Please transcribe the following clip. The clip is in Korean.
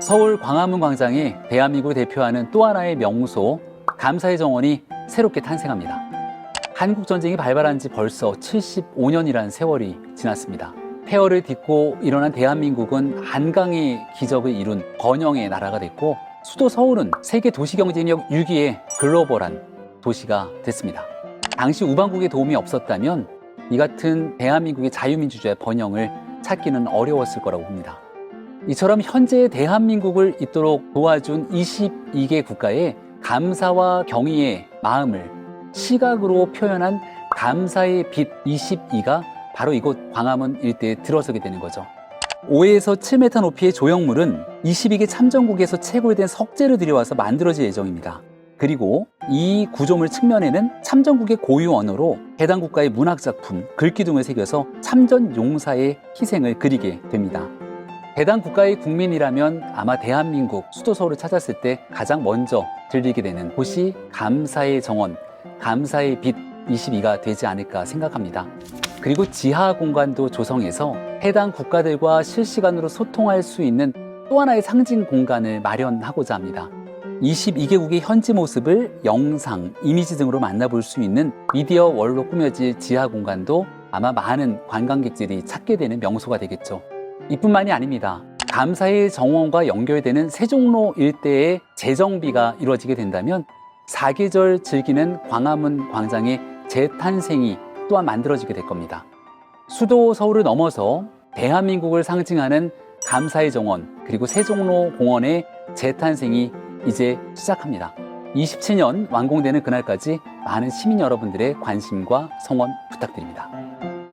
서울 광화문 광장에 대한민국을 대표하는 또 하나의 명소 감사의 정원이 새롭게 탄생합니다. 한국 전쟁이 발발한 지 벌써 75년이라는 세월이 지났습니다. 폐허를 딛고 일어난 대한민국은 한강의 기적을 이룬 번영의 나라가 됐고 수도 서울은 세계 도시 경쟁력 6위의 글로벌한 도시가 됐습니다. 당시 우방국의 도움이 없었다면 이 같은 대한민국의 자유민주주의 번영을 찾기는 어려웠을 거라고 봅니다. 이처럼 현재의 대한민국을 있도록 도와준 22개 국가의 감사와 경의의 마음을 시각으로 표현한 감사의 빛 22가 바로 이곳 광화문 일대에 들어서게 되는 거죠. 5에서 7m 높이의 조형물은 22개 참전국에서 채굴된 석재를 들여와서 만들어질 예정입니다. 그리고 이 구조물 측면에는 참전국의 고유 언어로 해당 국가의 문학작품, 글귀 등을 새겨서 참전 용사의 희생을 그리게 됩니다. 해당 국가의 국민이라면 아마 대한민국 수도 서울을 찾았을 때 가장 먼저 들리게 되는 곳이 감사의 정원, 감사의 빛 22가 되지 않을까 생각합니다. 그리고 지하 공간도 조성해서 해당 국가들과 실시간으로 소통할 수 있는 또 하나의 상징 공간을 마련하고자 합니다. 22개국의 현지 모습을 영상, 이미지 등으로 만나볼 수 있는 미디어 월로 꾸며질 지하 공간도 아마 많은 관광객들이 찾게 되는 명소가 되겠죠. 이뿐만이 아닙니다. 감사의 정원과 연결되는 세종로 일대의 재정비가 이루어지게 된다면 사계절 즐기는 광화문 광장의 재탄생이 또한 만들어지게 될 겁니다. 수도 서울을 넘어서 대한민국을 상징하는 감사의 정원 그리고 세종로 공원의 재탄생이 이제 시작합니다. 27년 완공되는 그날까지 많은 시민 여러분들의 관심과 성원 부탁드립니다.